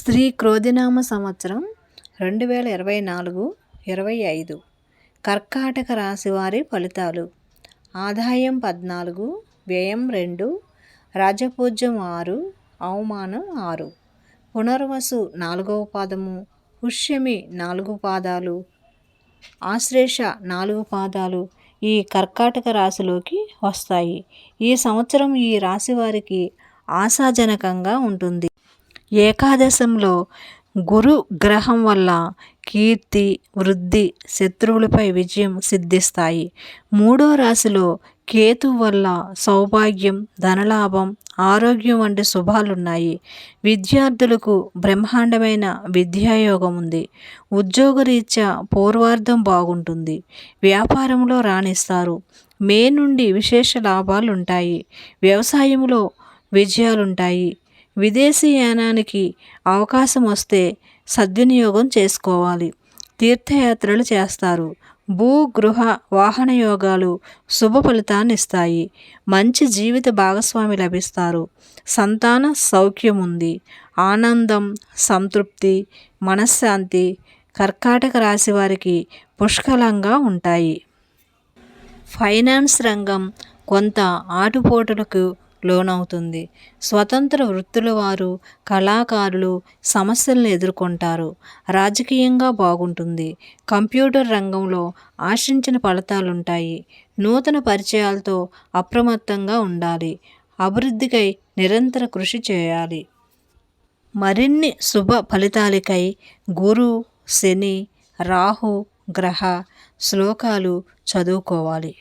శ్రీ క్రోధినామ సంవత్సరం రెండు వేల ఇరవై నాలుగు ఇరవై ఐదు. కర్కాటక రాశి వారి ఫలితాలు. ఆదాయం పద్నాలుగు వ్యయం రెండు రాజపూజ్యం ఆరు అవమానం ఆరు. పునర్వసు నాలుగవ పాదము పుష్యమి నాలుగు పాదాలు ఆశ్లేష నాలుగు పాదాలు ఈ కర్కాటక రాశిలోకి వస్తాయి. ఈ సంవత్సరం ఈ రాశి వారికి ఆశాజనకంగా ఉంటుంది. ఏకాదశంలో గురు గ్రహం వల్ల కీర్తి వృద్ధి శత్రువులపై విజయం సిద్ధిస్తాయి. మూడో రాశిలో కేతు వల్ల సౌభాగ్యం ధనలాభం ఆరోగ్యం వంటి శుభాలున్నాయి. విద్యార్థులకు బ్రహ్మాండమైన విద్యాయోగం ఉంది. ఉద్యోగరీత్యా పూర్వార్థం బాగుంటుంది. వ్యాపారంలో రాణిస్తారు. మే నుండి విశేష లాభాలు ఉంటాయి వ్యవసాయంలో విజయాలుంటాయి. విదేశీయానానికి అవకాశం వస్తే సద్వినియోగం చేసుకోవాలి. తీర్థయాత్రలు చేస్తారు. భూ గృహ వాహన యోగాలు శుభ ఫలితాన్ని ఇస్తాయి. మంచి జీవిత భాగస్వామి లభిస్తారు. సంతాన సౌఖ్యం ఉంది. ఆనందం సంతృప్తి మనశ్శాంతి కర్కాటక రాశి వారికి పుష్కలంగా ఉంటాయి. ఫైనాన్స్ రంగం కొంత ఆటుపోటులకు లోనవుతుంది. స్వతంత్ర వృత్తుల వారు కళాకారులు సమస్యలను ఎదుర్కొంటారు. రాజకీయంగా బాగుంటుంది. కంప్యూటర్ రంగంలో ఆశించిన ఫలితాలుంటాయి. నూతన పరిచయాలతో అప్రమత్తంగా ఉండాలి. అభివృద్ధికై నిరంతర కృషి చేయాలి. మరిన్ని శుభ ఫలితాలకై గురు శని రాహు గ్రహ శ్లోకాలు చదువుకోవాలి.